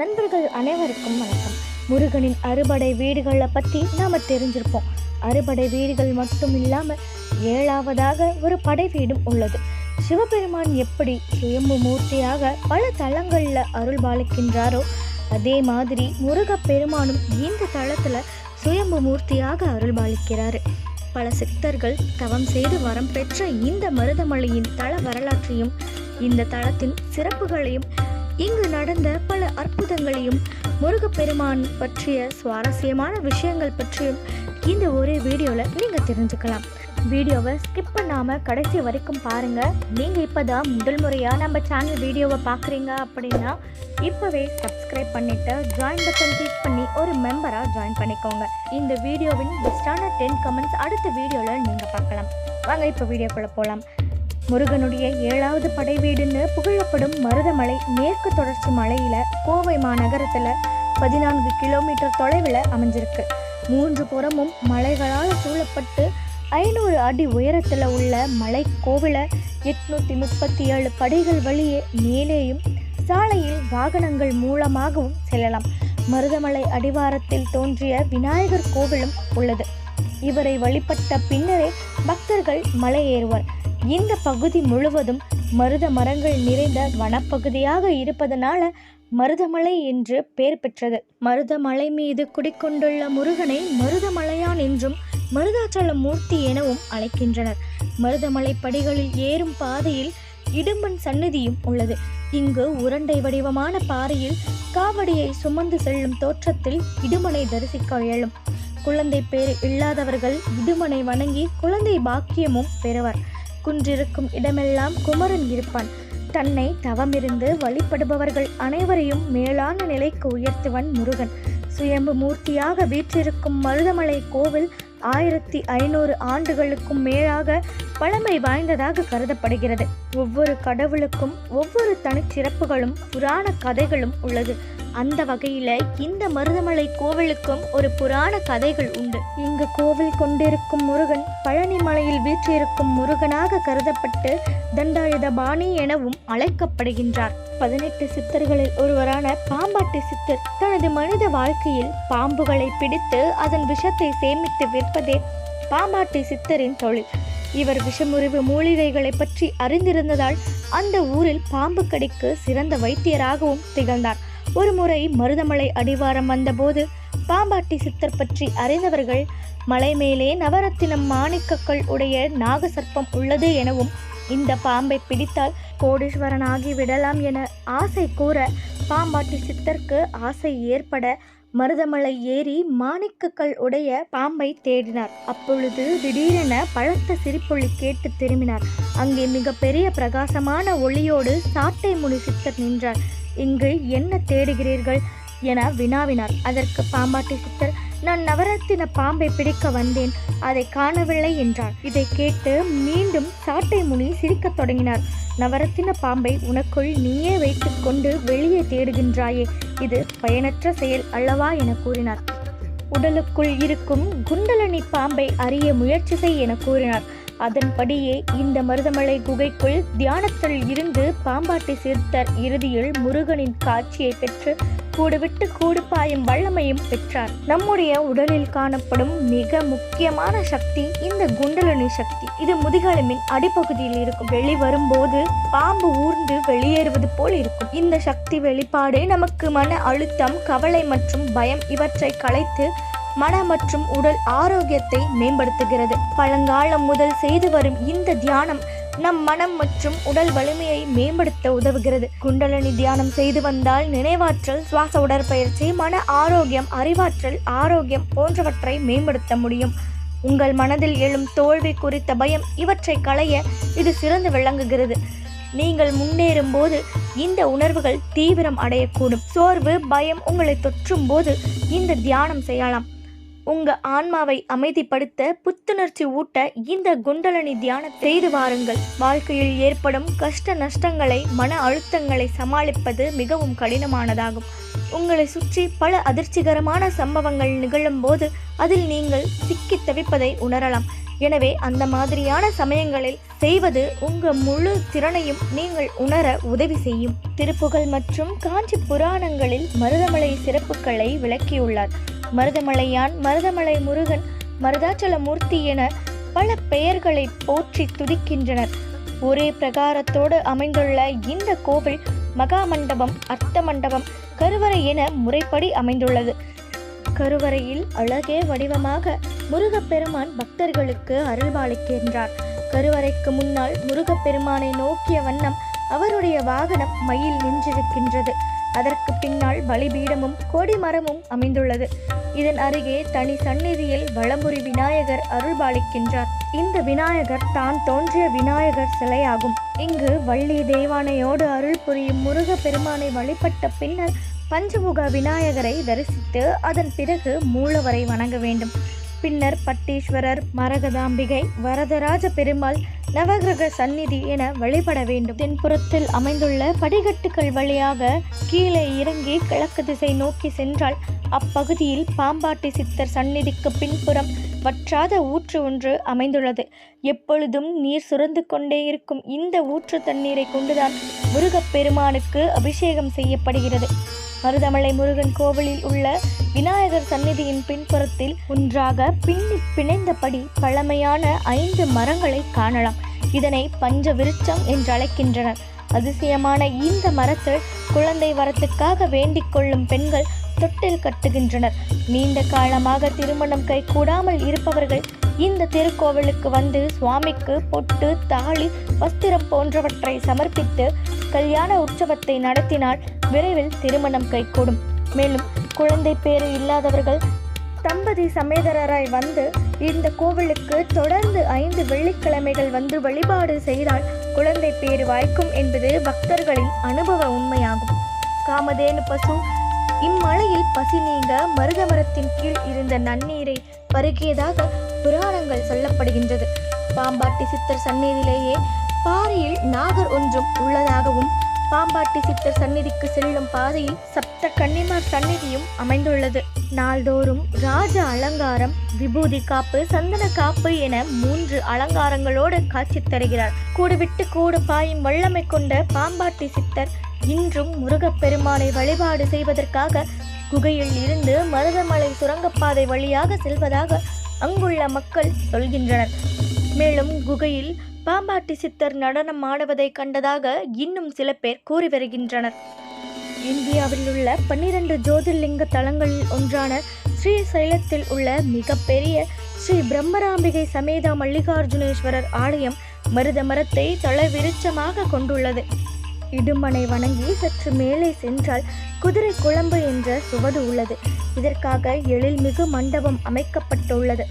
நண்பர்கள் அனைவருக்கும் வணக்கம். முருகனின் அறுபடை வீடுகளை பற்றி நாம் தெரிஞ்சிருப்போம். அறுபடை வீடுகள் மட்டும் இல்லாமல் ஏழாவதாக ஒரு படை வீடும் உள்ளது. சிவபெருமான் எப்படி சுயம்பு மூர்த்தியாக பல தலங்களில் அருள் பாலிக்கின்றாரோ அதே மாதிரி முருகப்பெருமானும் இந்த தளத்தில் சுயம்பு மூர்த்தியாக அருள் பாலிக்கிறாரு. பல சித்தர்கள் தவம் செய்து வரம் பெற்ற இந்த மருதமலையின் தள வரலாற்றையும் இந்த தளத்தின் சிறப்புகளையும் இங்கு நடந்த பல அற்புதங்களையும் முருகப்பெருமான் பற்றிய சுவாரஸ்யமான விஷயங்கள் பற்றியும் இந்த ஒரே வீடியோவில் நீங்கள் தெரிஞ்சுக்கலாம். வீடியோவை ஸ்கிப் பண்ணாமல் கடைசி வரைக்கும் பாருங்கள் நீங்கள் இப்போ தான் முதல் முறையாக நம்ம சேனல் வீடியோவை பார்க்குறீங்க அப்படின்னா இப்போவே சப்ஸ்கிரைப் பண்ணிவிட்டு ஜாயின் பட்டன் கிளிக் பண்ணி ஒரு மெம்பராக ஜாயின் பண்ணிக்கோங்க. இந்த வீடியோவின் பெஸ்டான டென் கமெண்ட்ஸ் அடுத்த வீடியோவில் நீங்கள் பார்க்கலாம். வாங்க இப்போ வீடியோக்குள்ளே போகலாம் முருகனுடைய ஏழாவது படை வீடுன்னு புகழப்படும் மருதமலை மேற்கு தொடர்ச்சி மலையில கோவை மாநகரத்துல பதினான்கு கிலோமீட்டர் தொலைவில் அமைஞ்சிருக்கு. மூன்று புறமும் மலைகளால் சூழப்பட்டு ஐநூறு அடி உயரத்தில் உள்ள மலை கோவிலை எட்நூத்தி முப்பத்தி ஏழு படிகள் வழியே மேலேயும் சாலையில் வாகனங்கள் மூலமாகவும் செல்லலாம். மருதமலை அடிவாரத்தில் தோன்றிய விநாயகர் கோவிலும் உள்ளது. இவரை வழிபட்ட பின்னரே பக்தர்கள் மலை ஏறுவர். இந்த பகுதி முழுவதும் மருத மரங்கள் நிறைந்த வனப்பகுதியாக இருப்பதனால மருதமலை என்று பெயர் பெற்றது. மருதமலை மீது குடிக்கொண்டுள்ள முருகனை மருதமலையான் என்றும் மருதாச்சல மூர்த்தி எனவும் அழைக்கின்றனர். மருதமலை படிகளில் ஏறும் பாதையில் இடும்பன் சந்நிதியும் உள்ளது. இங்கு உருண்டை வடிவமான பாறையில் காவடியை சுமந்து செல்லும் தோற்றத்தில் இடுமனை தரிசிக்க இயலும். குழந்தை பேர் இல்லாதவர்கள் இடுமனை வணங்கி குழந்தை பாக்கியமும் பெறுவர். குன்றிருக்கும் இடமெல்லாம் குமரன் இருப்பான். தன்னை தவமிருந்து வழிபடுபவர்கள் அனைவரையும் மேலான நிலைக்கு உயர்த்துவன் முருகன். சுயம்பு மூர்த்தியாக வீற்றிருக்கும் மருதமலை கோவில் ஆயிரத்தி ஐநூறு ஆண்டுகளுக்கும் மேலாக பழமை வாய்ந்ததாக கருதப்படுகிறது. ஒவ்வொரு கடவுளுக்கும் ஒவ்வொரு தனிச்சிறப்புகளும் புராண கதைகளும் உள்ளது. அந்த வகையில் இந்த மருதமலை கோவிலுக்கும் ஒரு புராண கதைகள் உண்டு. இங்கு கோவில் கொண்டிருக்கும் முருகன் பழனி மலையில் வீற்றிருக்கும் முருகனாக கருதப்பட்டு தண்டாயுத பாணி எனவும் அழைக்கப்படுகின்றார். பதினெட்டு சித்தர்களில் ஒருவரான பாம்பாட்டி சித்தர் தனது மனித வாழ்க்கையில் பாம்புகளை பிடித்து அதன் விஷத்தை சேமித்து விற்பதே பாம்பாட்டி சித்தரின் தொழில். இவர் விஷமுறிவு மூலிகைகளை பற்றி அறிந்திருந்ததால் அந்த ஊரில் பாம்பு கடிக்கு சிறந்த வைத்தியராகவும் திகழ்ந்தார். ஒருமுறை மருதமலை அடிவாரம் வந்தபோது பாம்பாட்டி சித்தர் பற்றி அறிந்தவர்கள் மலை மேலே நவரத்தினம் மாணிக்கக்கள் உடைய நாகசர்ப்பம் உள்ளது எனவும் இந்த பாம்பை பிடித்தால் கோடீஸ்வரனாகி விடலாம் என ஆசை கூற பாம்பாட்டி சித்தருக்கு ஆசை ஏற்பட மருதமலை ஏறி மாணிக்கக்கள் உடைய பாம்பை தேடினார். அப்பொழுது திடீரென பழத்த சிரிப்பொழி கேட்டு திரும்பினார். அங்கே மிக பெரிய பிரகாசமான ஒளியோடு சாட்டை முனி சித்தர் நின்றார். இங்கு என்ன தேடுகிறீர்கள்? என வினாவினார். அதற்கு பாம்பாட்டி சித்தர் நான் நவரத்தின பாம்பை பிடிக்க வந்தேன். அதை காணவில்லை என்றார் இதை கேட்டு மீண்டும் சாட்டை முனி சிரிக்கத் தொடங்கினார் நவரத்தின பாம்பை உனக்குள் நீயே வைத்துக்கொண்டு வெளியே தேடுகின்றாயே. இது பயனற்ற செயல் அல்லவா என கூறினார் உடலுக்குள் இருக்கும் குண்டலனி பாம்பை அறிய முயற்சி செய் என கூறினார் அதன்படியே இந்த மருதமலை குகைக்குள் தியானத்தில் இருந்து பாம்பாட்டி சிறுத்தர் இறுதியில் முருகனின் காட்சியை பெற்று கூடுவிட்டு கூடு பாயும் வல்லமையும் பெற்றார். நம்முடைய உடலில் காணப்படும் மிக முக்கியமான சக்தி இந்த குண்டலனி சக்தி. இது முதுகெலும்பின் அடிப்பகுதியில் இருக்கும். வெளிவரும்போது பாம்பு ஊர்ந்து வெளியேறுவது போல் இருக்கும். இந்த சக்தி வெளிப்பாடு நமக்கு மன அழுத்தம் கவலை மற்றும் பயம் இவற்றை களைத்து மன மற்றும் உடல் ஆரோக்கியத்தை மேம்படுத்துகிறது. பழங்காலம் முதல் செய்து வரும் இந்த தியானம் நம் மனம் மற்றும் உடல் வலிமையை மேம்படுத்த உதவுகிறது. குண்டலனி தியானம் செய்து வந்தால் நினைவாற்றல் சுவாச உடற்பயிற்சி மன ஆரோக்கியம் அறிவாற்றல் ஆரோக்கியம் போன்றவற்றை மேம்படுத்த முடியும். உங்கள் மனதில் எழும் தோல்வி குறித்த பயம் இவற்றை களைய இது சிறந்து விளங்குகிறது. நீங்கள் முன்னேறும் போது இந்த உணர்வுகள் தீவிரம் அடையக்கூடும். சோர்வு பயம் உங்களை தொற்றும் போது இந்த தியானம் செய்யலாம். உங்க ஆன்மாவை அமைதிப்படுத்த புத்துணர்ச்சி ஊட்ட இந்த குண்டலனி தியானம் செய்து வாருங்கள். வாழ்க்கையில் ஏற்படும் கஷ்ட நஷ்டங்களை மன அழுத்தங்களை சமாளிப்பது மிகவும் கடினமானதாகும். உங்களை சுற்றி பல அதிர்ச்சிகரமான சம்பவங்கள் நிகழும் போது அதில் நீங்கள் சிக்கி தவிப்பதை உணரலாம். எனவே அந்த மாதிரியான சமயங்களில் செய்வது உங்க முழு திறனையும் நீங்கள் உணர உதவி செய்யும். திருப்புகழ் மற்றும் காஞ்சி புராணங்களில் மருதமலை சிறப்புகளை விளக்கியுள்ளார். மருதமலையான் மருதமலை முருகன் மருதாச்சலமூர்த்தி என பல பெயர்களை போற்றி துதிக்கின்றனர். ஒரே பிரகாரத்தோடு அமைந்துள்ள இந்த கோவில் மகாமண்டபம் அர்த்த மண்டபம் கருவறை என முறைப்படி அமைந்துள்ளது. கருவறையில் அழகே வடிவமாக முருகப்பெருமான் பக்தர்களுக்கு அருள்பாலிக்கின்றார். கருவறைக்கு முன்னால் முருகப்பெருமானை நோக்கிய வண்ணம் அவருடைய வாகனம் மயில் நின்றிருக்கின்றது. அதற்கு பின்னால் பலிபீடமும் கொடிமரமும் அமைந்துள்ளது. இதன் அருகே தனி சந்நிதியில் வளமுறி விநாயகர் அருள்பாலிக்கின்றார். இந்த விநாயகர் தான் தோன்றிய விநாயகர் சிலையாகும். இங்கு வள்ளி தேவானையோடு அருள் புரியும் முருக பெருமானை வழிபட்ட பின்னர் பஞ்சமுக விநாயகரை தரிசித்து அதன் பிறகு மூலவரை வணங்க வேண்டும். பின்னர் பட்டீஸ்வரர் மரகதாம்பிகை வரதராஜ பெருமாள் நவகிரக சந்நிதி என வழிபட வேண்டும். தென்புறத்தில் அமைந்துள்ள படிகட்டுகள் வழியாக கீழே இறங்கி கிழக்கு திசை நோக்கி சென்றால் அப்பகுதியில் பாம்பாட்டி சித்தர் சந்நிதிக்கு பின்புறம் வற்றாத ஊற்று ஒன்று அமைந்துள்ளது. எப்பொழுதும் நீர் சுரந்து கொண்டே இருக்கும் இந்த ஊற்று தண்ணீரை கொண்டுதான் முருகப்பெருமானுக்கு அபிஷேகம் செய்யப்படுகிறது. மருதமலை முருகன் கோவிலில் உள்ள விநாயகர் சந்நிதியின் பின்புறத்தில் ஒன்றாக பின்னி பிணைந்தபடி பழமையான ஐந்து மரங்களை காணலாம். இதனை பஞ்ச விருட்சம் என்று அழைக்கின்றனர் அதிசயமான இந்த மரத்தில் குழந்தை வரத்துக்காக வேண்டிக் கொள்ளும் பெண்கள் தொட்டில் கட்டுகின்றனர். நீண்ட காலமாக திருமணம் கைகூடாமல் இருப்பவர்கள் இந்த திருக்கோவிலுக்கு வந்து சுவாமிக்கு பொட்டு தாலி வஸ்திரம் போன்றவற்றை சமர்ப்பித்து கல்யாண உற்சவத்தை நடத்தினால் விரைவில் திருமணம் கைகூடும். மேலும் குழந்தை பேறு இல்லாதவர்கள் தம்பதி சமேதரராய் வந்து இந்த கோவிலுக்கு தொடர்ந்து ஐந்து வெள்ளிக்கிழமைகள் வந்து வழிபாடு செய்தால் குழந்தை பேறு வாய்க்கும் என்பது பக்தர்களின் அனுபவ உண்மையாகும். காமதேனு பசு இம்மலையில் பசி நீங்க மருதமரத்தின் கீழ் இருந்த நன்னீரை பருகியதாக புராணங்கள் சொல்லப்படுகின்றது. பாம்பாட்டி சித்தர் சந்நிதியிலேயே பாறையில் நாகர் ஒன்றும் உள்ளதாகவும் பாம்பாட்டி சித்தர் சந்நிதிக்கு செல்லும் பாதையில் சப்த கன்னிமார் சந்நிதியும் அமைந்துள்ளது. நாள்தோறும் ராஜ அலங்காரம் விபூதி காப்பு சந்தன காப்பு என மூன்று அலங்காரங்களோடு காட்சி தருகிறார். கூடுவிட்டு கூடு பாயும் வல்லமை கொண்ட பாம்பாட்டி சித்தர் இன்றும் முருகப்பெருமானை வழிபாடு செய்வதற்காக குகையில் இருந்து மருதமலை சுரங்கப்பாதை வழியாக செல்வதாக அங்குள்ள மக்கள் சொல்கின்றனர். மேலும் குகையில் பாம்பாட்டி சித்தர் நடனம் ஆடுவதை கண்டதாக இன்னும் சில பேர் கூறி வருகின்றனர். இந்தியாவில் உள்ள பன்னிரண்டு ஜோதிர்லிங்க தலங்களில் ஒன்றான ஸ்ரீசைலத்தில் உள்ள மிகப்பெரிய ஸ்ரீ பிரம்மராம்பிகை சமேத மல்லிகார்ஜுனேஸ்வரர் ஆலயம் மருத மரத்தை தளவிருச்சமாக கொண்டுள்ளது. இடுமனை வணங்கி சற்று மேலே சென்றால் குதிரை குழம்பு என்ற சுவடு உள்ளது. இதற்காக எழில்மிகு மண்டபம் அமைக்கப்பட்டுள்ளது.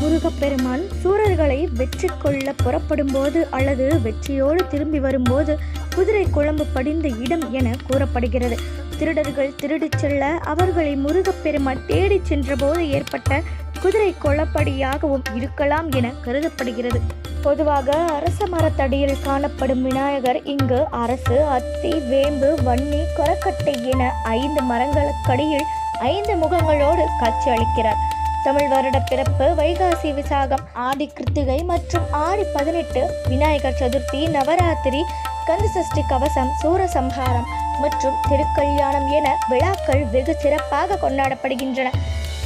முருகப்பெருமான் சூரர்களை வெற்றி கொள்ள புறப்படும்போது அல்லது வெற்றியோடு திரும்பி வரும்போது குதிரை குழம்பு படிந்த இடம் என கூறப்படுகிறது. திருடர்கள் திருடிச் செல்ல அவர்களை முருகப்பெருமான் தேடிச் சென்றபோது ஏற்பட்ட குதிரை கொலப்படியாகவும் இருக்கலாம் என கருதப்படுகிறது. பொதுவாக அரச மரத்தடியில் காணப்படும் விநாயகர் இங்கு அரசு அத்தி வேம்பு வன்னி கொரக்கட்டை என ஐந்து மரங்களுக்கடியில் ஐந்து முகங்களோடு காட்சி அளிக்கிறார். தமிழ் வருட பிறப்பு வைகாசி விசாகம் ஆடி கிருத்திகை மற்றும் ஆடி பதினெட்டு விநாயகர் சதுர்த்தி நவராத்திரி கந்தசஷ்டி கவசம் சூரசம்ஹாரம் மற்றும் திருக்கல்யாணம் என விழாக்கள் வெகு சிறப்பாக கொண்டாடப்படுகின்றன.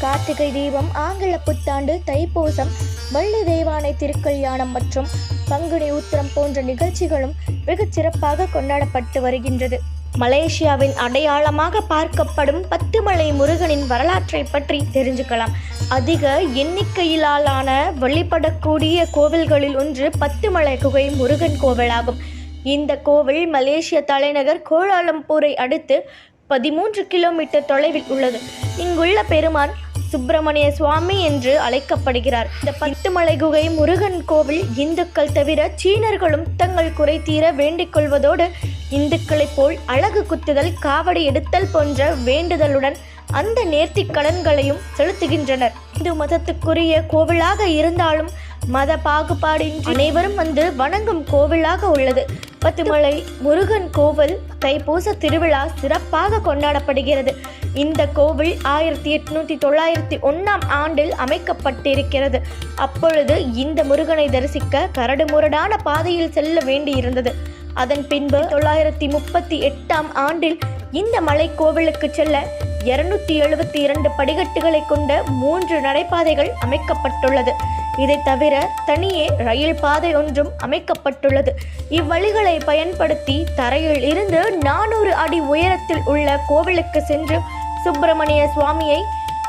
கார்த்திகை தீபம் ஆங்கில புத்தாண்டு தைப்பூசம் வள்ளி தெய்வானை திருக்கல்யாணம் மற்றும் பங்குனி உத்திரம் போன்ற நிகழ்ச்சிகளும் வெகு சிறப்பாக கொண்டாடப்பட்டு வருகின்றது. மலேசியாவின் அடையாளமாக பார்க்கப்படும் பத்துமலை முருகனின் வரலாற்றை பற்றி தெரிஞ்சுக்கலாம். அதிக எண்ணிக்கையிலான வழிபடக்கூடிய கோவில்களில் ஒன்று பத்துமலை குகை முருகன் கோவிலாகும். இந்த கோவில் மலேசிய தலைநகர் கோலாலம்பூரை அடுத்து பதிமூன்று கிலோமீட்டர் தொலைவில் உள்ளது. இங்குள்ள பெருமான் சுப்பிரமணிய சுவாமி என்று அழைக்கப்படுகிறார். இந்த பத்துமலை குகை முருகன் கோவில் இந்துக்கள் தவிர சீனர்களும் தங்கள் குறை தீர வேண்டிக் கொள்வதோடு இந்துக்களைப் போல் அழகு குத்துதல் காவடி எடுத்தல் போன்ற வேண்டுதலுடன் அந்த நேர்த்தி கடன்களையும் செலுத்துகின்றனர். இந்து மதத்துக்குரிய கோவிலாக இருந்தாலும் மத பாகுபாடின்றி அனைவரும் வந்து வணங்கும் கோவிலாக உள்ளது. பத்துமலை முருகன் கோவில் தைப்பூச திருவிழா சிறப்பாக கொண்டாடப்படுகிறது. இந்த கோவில் ஆயிரத்தி எட்நூத்தி தொள்ளாயிரத்தி ஒன்றாம் ஆண்டில் அமைக்கப்பட்டிருக்கிறது. அப்பொழுது இந்த முருகனை தரிசிக்க கரடு முரடான பாதையில் செல்ல வேண்டியிருந்தது. அதன் பின்பு தொள்ளாயிரத்தி முப்பத்தி எட்டாம் ஆண்டில் இந்த மலை கோவிலுக்கு செல்ல இருநூத்தி எழுபத்தி இரண்டு படிக்கட்டுகளை கொண்ட மூன்று நடைபாதைகள் அமைக்கப்பட்டுள்ளது. இதை தவிர தனியே ரயில் பாதை ஒன்றும் அமைக்கப்பட்டுள்ளது. இவ்வழிகளை பயன்படுத்தி தரையில் இருந்து நானூறு அடி உயரத்தில் உள்ள கோவிலுக்கு சென்று சுப்பிரமணிய சுவாமியை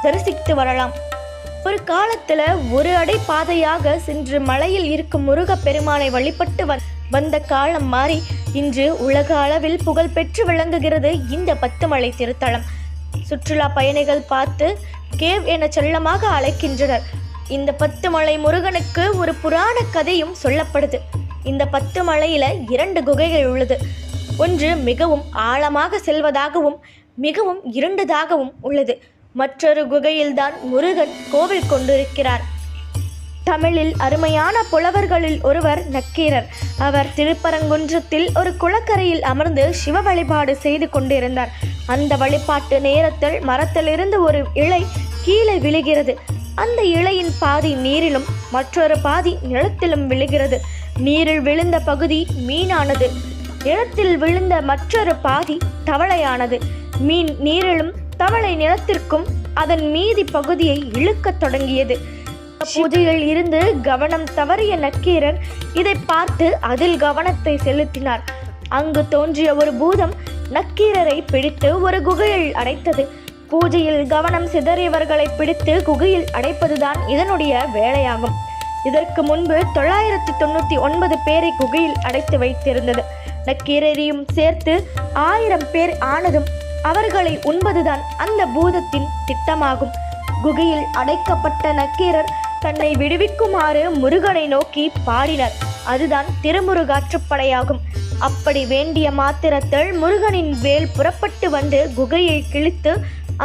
தரிசித்து வரலாம். ஒரு காலத்துல ஒரு அடை பாதையாக சென்று மலையில் இருக்கும் முருகப்பெருமானை வழிபட்டு வ- வந்த காலம் மாறி இன்று உலக அளவில் புகழ்பெற்று விளங்குகிறது இந்த பத்துமலை திருத்தலம். சுற்றுலா பயணிகள் பார்த்து கேவ் என செல்லமாக அழைக்கின்றனர். இந்த பத்து மலை முருகனுக்கு ஒரு புராண கதையும் சொல்லப்படுது. இந்த பத்து மலையில இரண்டு குகைகள் உள்ளது. ஒன்று மிகவும் ஆழமாக செல்வதாகவும் மிகவும் இருண்டதாகவும் உள்ளது. மற்றொரு குகையில்தான் முருகன் கோவில் கொண்டிருக்கிறார். தமிழில் அருமையான புலவர்களில் ஒருவர் நக்கீரர். அவர் திருப்பரங்குன்றத்தில் ஒரு குளக்கரையில் அமர்ந்து சிவ வழிபாடு செய்து கொண்டிருந்தார். அந்த வழிபாட்டு நேரத்தில் மரத்திலிருந்து ஒரு இலை கீழே விழுகிறது. அந்த இலையின் பாதி நீரிலும் மற்றொரு பாதி நிலத்திலும் விழுகிறது. நீரில் விழுந்த பகுதி மீனானது. நிலத்தில் விழுந்த மற்றொரு பாதி தவளையானது. மீன் நீரிலும் தவளை நிலத்திற்கும் அதன் மீதி பகுதியை இழுக்கத் தொடங்கியது. பூஜையில் இருந்து கவனம் தவறிய நக்கீரர் இதை பார்த்து அதில் கவனத்தை செலுத்தினார். அங்கு தோன்றிய ஒரு பூதம் நக்கீரரை பிடித்து ஒரு குகையில் அடைத்தது. பூஜையில் கவனம் சிதறியவர்களை பிடித்து குகையில் அடைப்பதுதான் இதனுடைய வேலையாகும். இதற்கு முன்பு தொள்ளாயிரத்தி தொண்ணூற்றி ஒன்பது பேரை குகையில் அடைத்து வைத்திருந்தது. நக்கீரரையும் சேர்த்து ஆயிரம் பேர் ஆனதும் அவர்களை உண்பதுதான் அந்த பூதத்தின் திட்டமாகும். குகையில் அடைக்கப்பட்ட நக்கீரர் தன்னை விடுவிக்குமாறு முருகனை நோக்கி பாடினர். அதுதான் திருமுருகாற்றுப்படையாகும். அப்படி வேண்டிய மாத்திரத்தில் முருகனின் வேல் புறப்பட்டு வந்து குகையை கிழித்து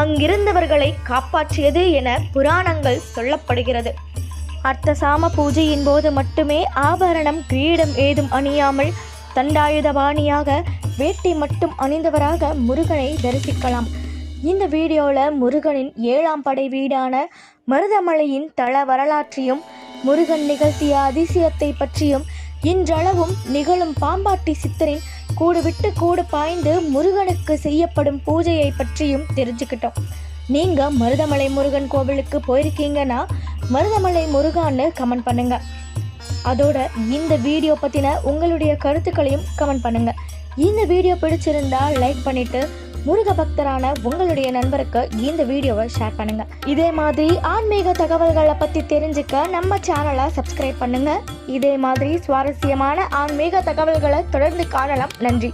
அங்கிருந்தவர்களை காப்பாற்றியது என புராணங்கள் சொல்லப்படுகிறது. அர்த்தசாம பூஜையின் போது மட்டுமே ஆபரணம் கிரீடம் ஏதும் அணியாமல் தண்டாயுதபாணியாக வேட்டி மட்டும் அணிந்தவராக முருகனை தரிசிக்கலாம். இந்த வீடியோவில் முருகனின் ஏழாம் படை வீடான மருதமலையின் தல வரலாற்றையும் முருகன் நிகழ்த்திய அதிசயத்தை பற்றியும் இன்றளவும் நிகழும் பாம்பாட்டி சித்தரின் கூடு விட்டு கூடு பாய்ந்து முருகனுக்கு செய்யப்படும் பூஜையை பற்றியும் தெரிஞ்சுக்கிட்டோம். நீங்கள் மருதமலை முருகன் கோவிலுக்கு போயிருக்கீங்கன்னா மருதமலை முருகான்னு கமெண்ட் பண்ணுங்க. அதோட இந்த வீடியோ பற்றின உங்களுடைய கருத்துக்களையும் கமெண்ட் பண்ணுங்க. இந்த வீடியோ பிடிச்சிருந்தா லைக் பண்ணிட்டு முருக பக்தரான உங்களுடைய நண்பருக்கு இந்த வீடியோவை ஷேர் பண்ணுங்க. இதே மாதிரி ஆன்மீக தகவல்களை பற்றி தெரிஞ்சுக்க நம்ம சேனலை சப்ஸ்கிரைப் பண்ணுங்க. இதே மாதிரி சுவாரஸ்யமான ஆன்மீக தகவல்களை தொடர்ந்து காணலாம். நன்றி.